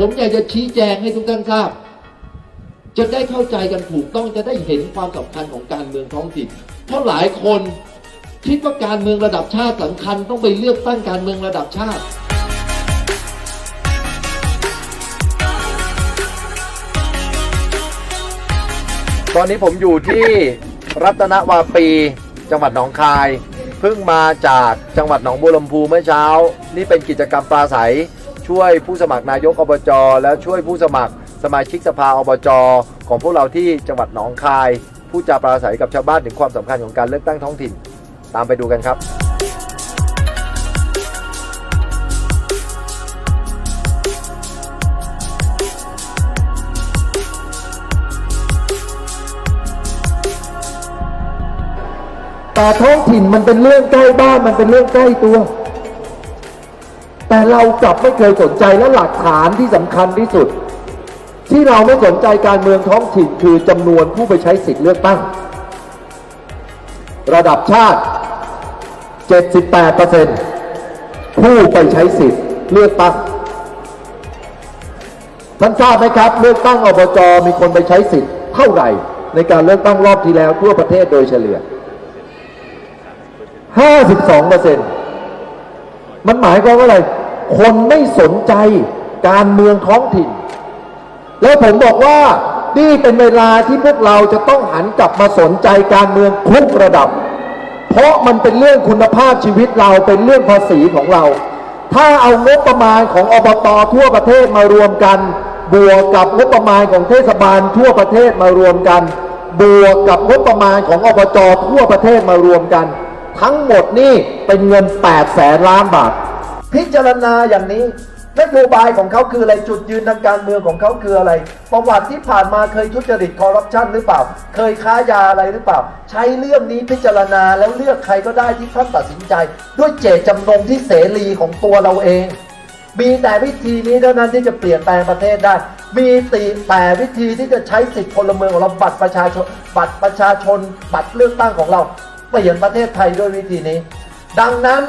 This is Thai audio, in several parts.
ผมอยากจะชี้แจงให้ทุกท่านทราบ จะได้เข้าใจกันถูกต้องจะได้เห็นความสำคัญของการเมืองท้องถิ่น เพราะหลายคนคิดว่าการเมืองระดับชาติสำคัญต้องไปเลือกตั้งการเมืองระดับชาติตอนนี้ผมอยู่ที่รัตนวาปี จังหวัดหนองคาย เพิ่งมาจากจังหวัดหนองบัวลำพูเมื่อเช้า นี่เป็นกิจกรรมปราศัย ช่วยผู้สมัครนายกอบจและช่วยผู้สมัครสมาชิกสภาอบจของพวกเราที่จังหวัดหนองคาย ผู้จะปราศัยกับชาวบ้านถึงความสำคัญของการเลือกตั้งท้องถิ่น ตามไปดูกันครับแต่ท้องถิ่นมันเป็นเรื่องใกล้บ้านมันเป็นเรื่องใกล้ตัว แต่เรากลับไม่เคยสนใจและหลักฐานที่สำคัญที่สุด ที่เราไม่สนใจการเมืองท้องถิ่นคือจำนวนผู้ไปใช้สิทธิ์เลือกตั้ง ระดับชาติ 78%ผู้ไปใช้สิทธิ์เลือกตั้งท่านทราบไหมครับ เลือกตั้งอบจมีคนไปใช้สิทธิ์เท่าไหร่ในการเลือกตั้งรอบที่แล้วทั่วประเทศโดยเฉลี่ย 52เปอร์เซ็นต์ มันหมายความว่าอะไร คนไม่สนใจการเมืองท้องถิ่น แล้วผมบอกว่านี่เป็นเวลาที่พวกเราจะต้องหันกลับมาสนใจการเมืองทุกระดับ เพราะมันเป็นเรื่องคุณภาพชีวิตเราเป็นเรื่องภาษีของเรา ถ้าเอางบประมาณของอบตทั่วประเทศมารวมกัน บวกกับงบประมาณของเทศบาลทั่วประเทศมารวมกัน บวกกับงบประมาณของอบจทั่วประเทศมารวมกัน ทั้งหมดนี่เป็นเงิน8แสนล้านบาท พิจารณาอย่างนี้นโยบายของเขาคืออะไรจุดยืนทางการเมืองของเขาคืออะไร ประวัติที่ผ่านมาเคยทุจริตคอร์รัปชันหรือเปล่า เคยค้ายาอะไรหรือเปล่า ใช้เรื่องนี้พิจารณาแล้วเลือกใครก็ได้ที่ท่านตัดสินใจ ด้วยเจตจำนงที่เสรีของตัวเราเอง มีแต่วิธีนี้เท่านั้นที่จะเปลี่ยนแปลงประเทศได้ มีติแต่วิธีที่จะใช้สิทธิพลเมืองของเราบัตรประชาชนบัตรประชาชนบัตรเลือกตั้งของเรา เปลี่ยนประเทศไทยด้วยวิธีนี้ ดังนั้น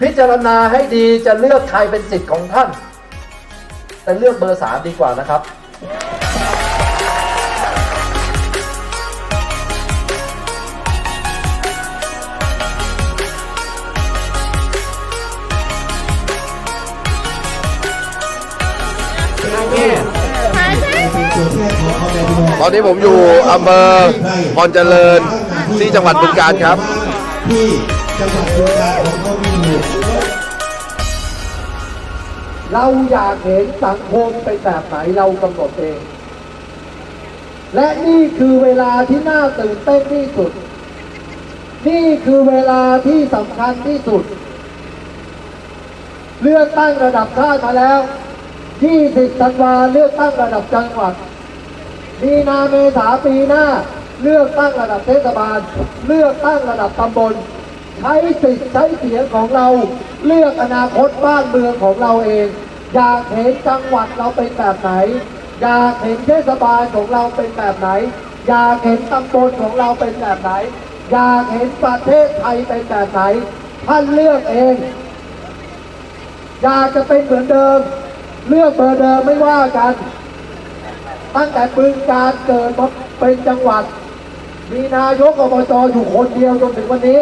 พิจารณาให้ดีจะเลือกใครเป็นสิทธิ์ของท่าน แต่เลือกเบอร์สามดีกว่านะครับตอนนี้ผมอยู่อำเภอพรเจริญ ที่จังหวัดบึงกาฬครับที่จังหวัดบึงกาฬของเขามีเราอยากเห็นสังคมเป็นแบบไหนเรากำหนดเอง และนี่คือเวลาที่น่าตื่นเต้นที่สุด นี่คือเวลาที่สำคัญที่สุด เลือกตั้งระดับชาติมาแล้ว 20ธันวาเลือกตั้งระดับจังหวัดมีนาเมษาปีหน้า เลือกตั้งระดับเทศบาล เลือกตั้งระดับตำบล ใช้สิทธิ์ใช้เสียงของเรา เลือกอนาคตบ้านเมืองของเราเอง อยากเห็นจังหวัดเราเป็นแบบไหน อยากเห็นเทศบาลของเราเป็นแบบไหน อยากเห็นตำบลของเราเป็นแบบไหน อยากเห็นประเทศไทยเป็นแบบไหน ท่านเลือกเอง อยากจะเป็นเหมือนเดิม เลือกเบอร์เดิมไม่ว่ากัน ตั้งแต่บึงการเกิดเป็นจังหวัด มีนายกอบจอยู่คนเดียวจนถึงวันนี้